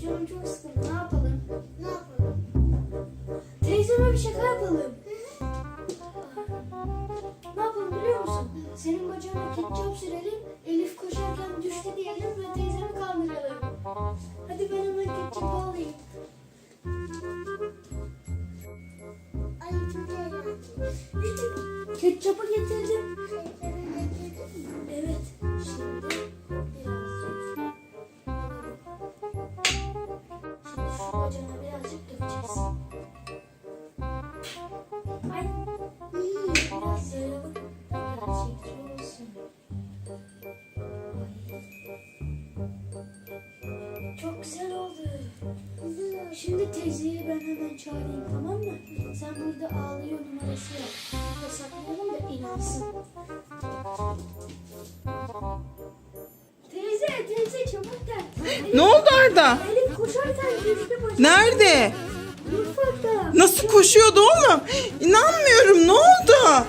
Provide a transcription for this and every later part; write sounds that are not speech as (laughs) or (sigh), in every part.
canım çok sıkıldı. Ne yapalım? Ne yapalım? Teyzeme bir şaka yapalım. (laughs) Ne yapalım biliyor musun? Senin bacağına ketçap sürelim. Elif koşarken düştü diyelim ve teyzemi kaldıralım. Hadi ben hemen ketçapı alayım. Ay çok eğlenceli. Ketçapı getirdim. Güzel oldu. Güzel. Şimdi teyzeyi ben hemen çağırayım tamam mı? Sen burada ağlıyor numarası yap. Saklayalım da inansın. Teyze, teyze çabuk gel. Elif, Ne oldu Arda? Elif koşarken düştü başına. Nerede? Mutfakta. Nasıl koşuyordu oğlum? İnanmıyorum ne oldu?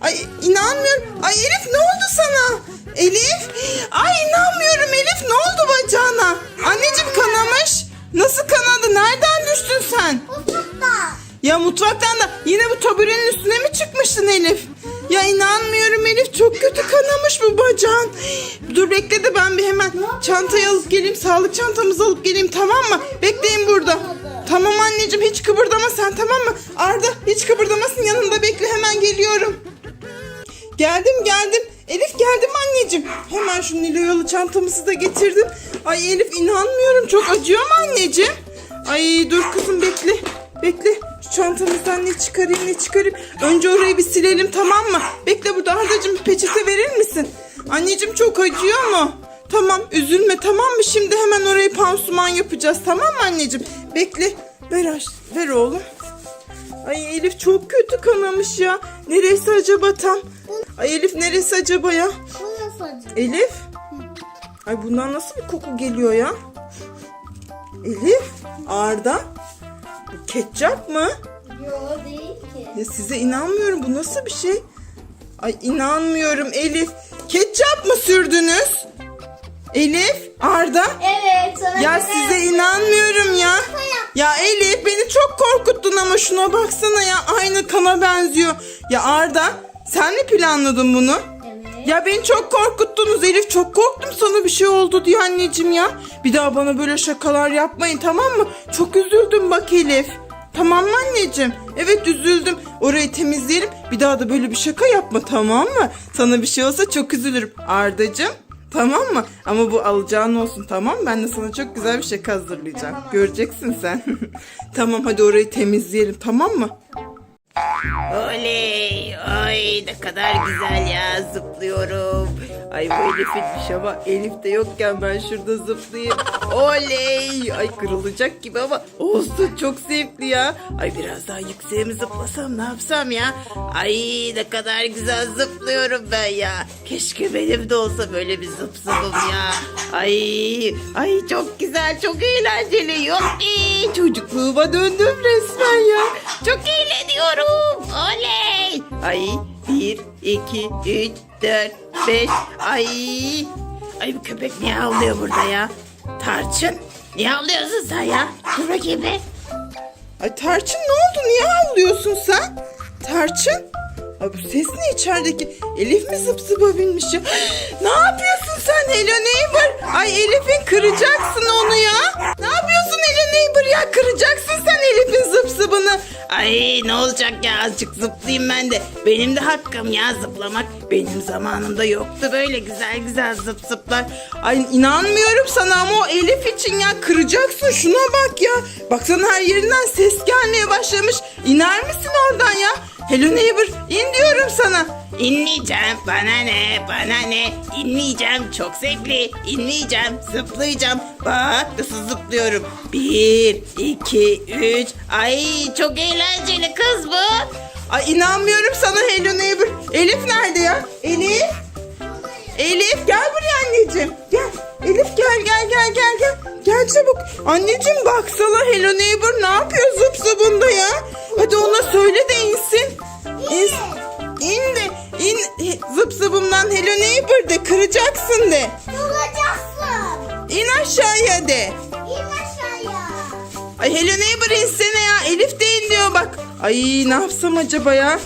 Ay inanmıyorum. Ay Elif ne oldu sana? Elif? Ay inanmıyorum Elif ne oldu bacağına? Anneciğim kanamış. Nasıl kanadı? Nereden düştün sen? Mutfakta. Ya mutfaktan da yine bu taburenin üstüne mi çıkmıştın Elif? Ya inanmıyorum Elif çok kötü kanamış bu bacağın. Dur bekle de ben bir hemen çantayı alıp geleyim. Sağlık çantamızı alıp geleyim tamam mı? Bekleyin burada. Tamam anneciğim hiç kıpırdama sen tamam mı? Arda hiç kıpırdamasın yanında bekle hemen geliyorum. Geldim geldim. Elif geldim anneciğim. Hemen şu Niloyalı çantamızı da getirdim. Ay Elif inanmıyorum çok acıyor mu anneciğim? Ay dur kızım bekle. Bekle. Şu çantamızdan ne çıkarayım ne çıkarayım. Önce orayı bir silelim tamam mı? Bekle burada Arda'cığım bir peçete verir misin? Anneciğim çok acıyor mu? Tamam üzülme tamam mı? Şimdi hemen orayı pansuman yapacağız tamam mı anneciğim? Bekle. Ver, ver oğlum. Ay Elif çok kötü kanamış ya. Neresi acaba tam? Ay Elif neresi acaba ya? Bu nasıl acı? Elif? Ay bundan nasıl bir koku geliyor ya? Elif? Arda? Bu ketçap mı? Yo değil ki. Ya size inanmıyorum. Bu nasıl bir şey? Ay inanmıyorum Elif. Ketçap mı sürdünüz? Elif? Arda? Evet sana Ya göre size inanmıyorum ya. Ya Elif beni çok korkuttun ama şuna baksana ya. Aynı kana benziyor. Ya Arda sen mi planladın bunu? Evet. Ya beni çok korkuttunuz Elif. Çok korktum sana bir şey oldu diye anneciğim ya. Bir daha bana böyle şakalar yapmayın tamam mı? Çok üzüldüm bak Elif. Tamam mı anneciğim? Evet üzüldüm. Orayı temizleyelim. Bir daha da böyle bir şaka yapma tamam mı? Sana bir şey olsa çok üzülürüm. Ardacığım tamam mı? Ama bu alacağın olsun tamam mı? Ben de sana çok güzel bir şaka hazırlayacağım. Tamam. Göreceksin sen. (laughs) tamam hadi orayı temizleyelim tamam mı? Oley! Ay ne kadar güzel ya zıplıyorum. Ay bu Elif'inmiş ama Elif de yokken ben şurada zıplayayım. Oley! Ay kırılacak gibi ama olsun çok zevkli ya. Ay biraz daha yükseğe mi zıplasam ne yapsam ya? Ay ne kadar güzel zıplıyorum ben ya. Keşke benim de olsa böyle bir zıp zıpım ya. Ay, ay çok güzel, çok eğlenceli. Yok Çocukluğuma döndüm resmen ya. Çok eğleniyorum. Oley! Ay bir, iki, üç, dört, beş. Ay, ay bu köpek niye havlıyor burada ya? Tarçın, niye havlıyorsun sen ya? Dur bakayım bir. Ay Tarçın ne oldu? Niye ağlıyorsun sen? Tarçın? Ay bu ses ne içerideki? Elif mi zıp zıpa binmiş ya? (gasps) ne yapıyorsun sen Hello Neighbor? Ay Elif'in kıracaksın onu ya. Ne yapıyorsun Hello Neighbor ya? Kıracaksın sen Elif'in zıp zıbını. Ay ne olacak ya azıcık zıplayayım ben de. Benim de hakkım ya zıplamak. Benim zamanımda yoktu böyle güzel güzel zıp zıplar. Ay inanmıyorum sana ama o Elif için ya kıracaksın şuna bak ya. Baksana her yerinden ses gelmeye başlamış. İner misin oradan ya? Hello Neighbor in diyorum sana. İnmeyeceğim bana ne bana ne inmeyeceğim çok zevkli inmeyeceğim zıplayacağım bak nasıl zıplıyorum bir iki üç ay çok eğlenceli kız bu Ay inanmıyorum sana Hello Neighbor. Elif nerede ya? Elif? Elif gel buraya anneciğim. Gel. Elif gel gel gel gel gel. Gel çabuk. Anneciğim baksana Hello Neighbor ne yapıyor zıp zıbında ya? Hadi ona söyle de insin. İn, in de in zıp zıbımdan Hello Neighbor de kıracaksın de. Duracaksın. İn aşağıya de. İn aşağıya. Ay Hello Neighbor insene ya. Elif de in diyor bak. Ay ne yapsam acaba ya?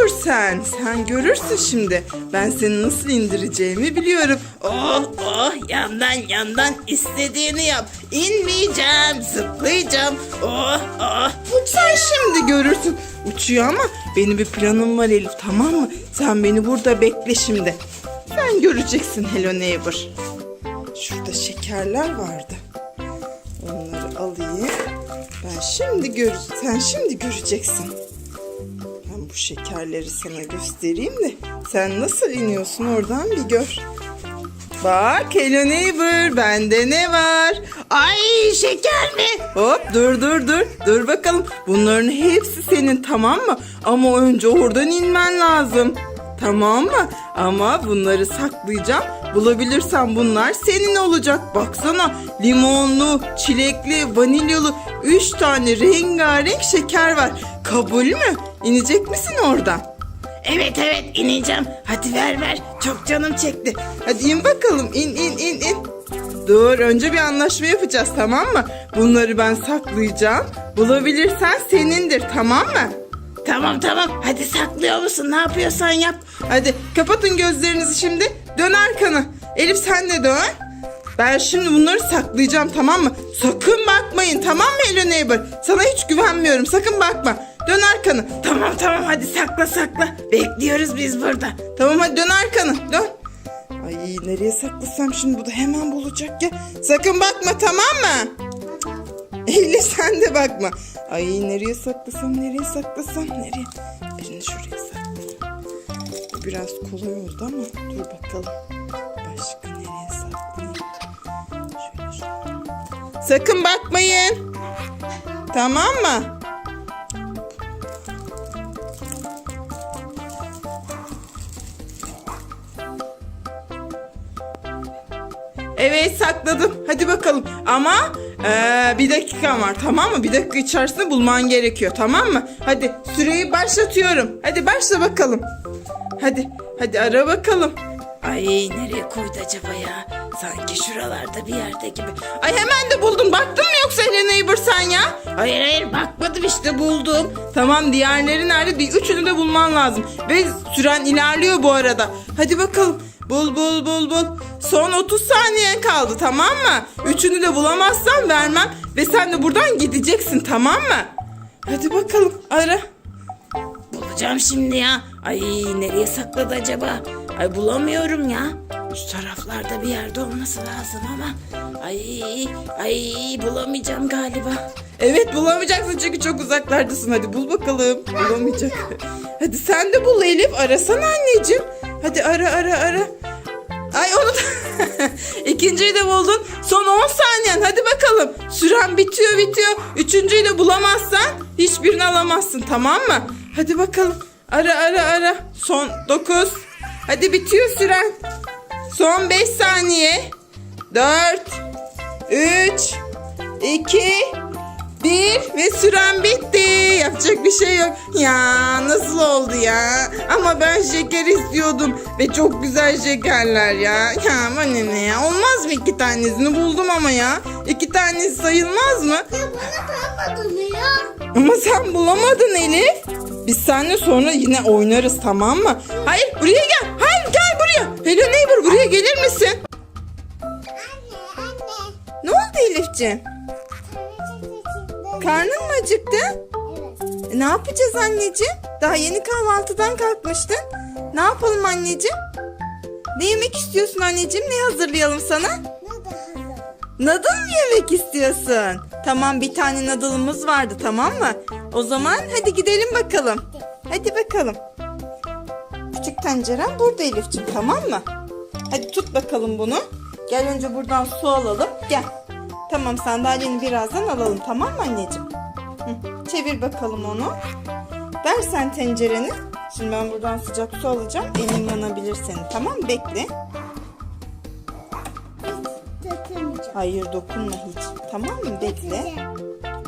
Dur sen. Sen görürsün şimdi. Ben seni nasıl indireceğimi biliyorum. Oh oh yandan yandan istediğini yap. İnmeyeceğim zıplayacağım. Oh oh. Sen şimdi görürsün. Uçuyor ama benim bir planım var Elif tamam mı? Sen beni burada bekle şimdi. Sen göreceksin Hello Neighbor. Şurada şekerler vardı. Onları alayım. Ben şimdi gör sen şimdi göreceksin. Bu şekerleri sana göstereyim de sen nasıl iniyorsun oradan bir gör. Bak Hello Neighbor bende ne var? Ay şeker mi? Hop dur dur dur. Dur bakalım. Bunların hepsi senin tamam mı? Ama önce oradan inmen lazım. Tamam mı? Ama bunları saklayacağım. Bulabilirsem bunlar senin olacak. Baksana limonlu, çilekli, vanilyalı 3 tane rengarenk şeker var. Kabul mü? İnecek misin oradan? Evet evet ineceğim. Hadi ver ver. Çok canım çekti. Hadi in bakalım. İn in in in. Dur önce bir anlaşma yapacağız tamam mı? Bunları ben saklayacağım. Bulabilirsen senindir tamam mı? Tamam tamam. Hadi saklıyor musun? Ne yapıyorsan yap. Hadi kapatın gözlerinizi şimdi. Dön arkanı. Elif sen de dön. Ben şimdi bunları saklayacağım tamam mı? Sakın bakmayın tamam mı Hello Neighbor? Sana hiç güvenmiyorum sakın bakma. Dön arkanı. Tamam tamam hadi sakla sakla. Bekliyoruz biz burada. Tamam hadi dön arkanı dön. Ay nereye saklasam şimdi bu da hemen bulacak ya. Sakın bakma tamam mı? (laughs) Elif sen de bakma. Ay nereye saklasam nereye saklasam nereye? Birini şuraya saklayayım. Biraz kolay oldu ama dur bakalım. Başka nereye saklayayım? Şöyle şöyle. Sakın bakmayın. Tamam mı? Evet sakladım. Hadi bakalım. Ama eee, bir dakika var tamam mı? Bir dakika içerisinde bulman gerekiyor tamam mı? Hadi süreyi başlatıyorum. Hadi başla bakalım. Hadi hadi ara bakalım. Ay nereye koydu acaba ya? Sanki şuralarda bir yerde gibi. Ay hemen de buldum. Baktın mı yoksa Neighbor sen ya? Hayır hayır bakmadım işte buldum. Tamam diğerleri nerede? Bir üçünü de bulman lazım. Ve süren ilerliyor bu arada. Hadi bakalım. Bul bul bul bul. Son 30 saniyen kaldı tamam mı? Üçünü de bulamazsan vermem. Ve sen de buradan gideceksin tamam mı? Hadi bakalım ara. Bulacağım şimdi ya. Ay nereye sakladı acaba? Ay bulamıyorum ya. Şu taraflarda bir yerde olması lazım ama. Ay ay bulamayacağım galiba. Evet bulamayacaksın çünkü çok uzaklardasın. Hadi bul bakalım. Bulamayacak. Hadi sen de bul Elif. Arasana anneciğim. Hadi ara ara ara. Ay onu da... (laughs) İkinciyi de buldun. Son 10 saniyen. Hadi bakalım. Süren bitiyor bitiyor. Üçüncüyü de bulamazsan hiçbirini alamazsın tamam mı? Hadi bakalım. Ara ara ara. Son 9. Hadi bitiyor süren. Son 5 saniye. 4 3 2 bir ve süren bitti. Yapacak bir şey yok. Ya nasıl oldu ya? Ama ben şeker istiyordum. Ve çok güzel şekerler ya. Ya bana ne ya? Olmaz mı iki tanesini buldum ama ya. İki tanesi sayılmaz mı? Ya bana kalmadın ya. Ama sen bulamadın Elif. Biz seninle sonra yine oynarız tamam mı? Hayır buraya gel. Hello neighbor buraya gelir misin? Anne anne. Ne oldu Elifciğim? Karnın mı acıktı? Evet. E, ne yapacağız anneciğim? Daha yeni kahvaltıdan kalkmıştın. Ne yapalım anneciğim? Ne yemek istiyorsun anneciğim? Ne hazırlayalım sana? Noodle mı yemek istiyorsun? Tamam bir tane noodle'ımız vardı tamam mı? O zaman hadi gidelim bakalım. Hadi bakalım. Küçük tencerem burada Elif'ciğim tamam mı? Hadi tut bakalım bunu. Gel önce buradan su alalım. Gel. Tamam sandalyeni birazdan alalım tamam mı anneciğim? Hı, Çevir bakalım onu. Ver sen tencereni. Şimdi ben buradan sıcak su alacağım. Elin yanabilir senin tamam? Bekle. Hayır dokunma hiç. Tamam mı? Bekle.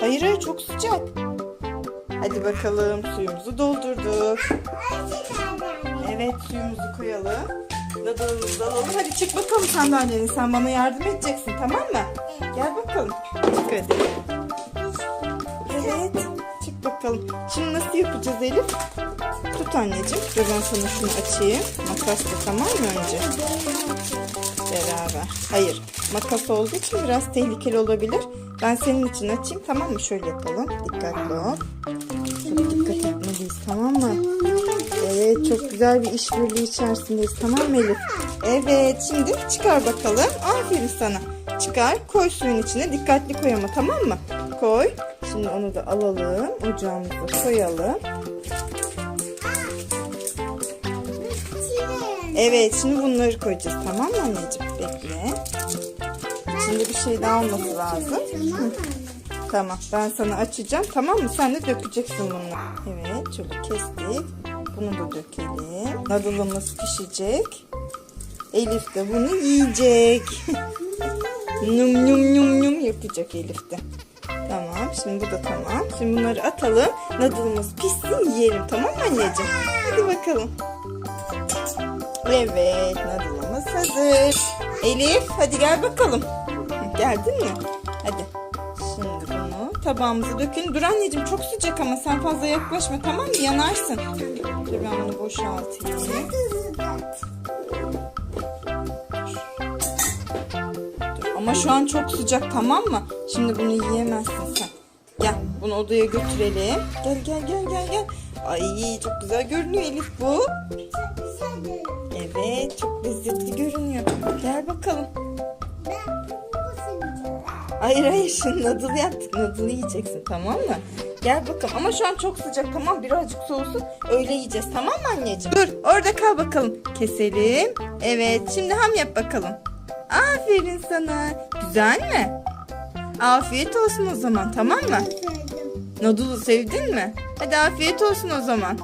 Hayır hayır çok sıcak. Hadi bakalım suyumuzu doldurduk. Evet suyumuzu koyalım. Dadalımızı alalım. Hadi çık bakalım sandalyeni. Sen bana yardım edeceksin tamam mı? Gel bakalım. hadi. Evet. Çık bakalım. Şimdi nasıl yapacağız Elif? Tut anneciğim. Dur ben sana şunu açayım. Makasla tamam mı önce? Beraber. Hayır. Makas olduğu için biraz tehlikeli olabilir. Ben senin için açayım tamam mı? Şöyle yapalım. Dikkatli ol. Çok dikkat etmeliyiz tamam mı? Evet çok güzel bir işbirliği içerisindeyiz tamam mı Elif? Evet şimdi çıkar bakalım. Aferin sana. Çıkar koy suyun içine dikkatli koy ama tamam mı? Koy. Şimdi onu da alalım. Ocağımıza koyalım. Evet şimdi bunları koyacağız tamam mı anneciğim? Bekle. Şimdi bir şey daha olması lazım. Hı. Tamam ben sana açacağım tamam mı? Sen de dökeceksin bunu. Evet çabuk kestik. Bunu da dökelim. Nadılımız pişecek. Elif de bunu yiyecek. (laughs) num num num num yapacak Elif de. Tamam şimdi bu da tamam. Şimdi bunları atalım. Nadılımız pişsin yiyelim tamam mı anneciğim? Hadi bakalım. Evet nadılımız hazır. Elif hadi gel bakalım. Geldin mi? Hadi. Şimdi bunu tabağımıza dökelim. Dur anneciğim çok sıcak ama sen fazla yaklaşma tamam mı? Yanarsın. Dur ben bunu boşaltayım. Dur, Ama şu an çok sıcak tamam mı? Şimdi bunu yiyemezsin sen. Gel bunu odaya götürelim. Gel gel gel gel gel. Ay çok güzel görünüyor Elif bu. Evet çok lezzetli görünüyor. Gel bakalım. Hayır hayır şimdi noodle yaptık. Noodle yiyeceksin tamam mı? Gel bakalım ama şu an çok sıcak tamam birazcık soğusun öyle yiyeceğiz tamam mı anneciğim? Dur orada kal bakalım. Keselim. Evet şimdi ham yap bakalım. Aferin sana. Güzel mi? Afiyet olsun o zaman tamam mı? Noodle'u sevdin mi? Hadi afiyet olsun o zaman.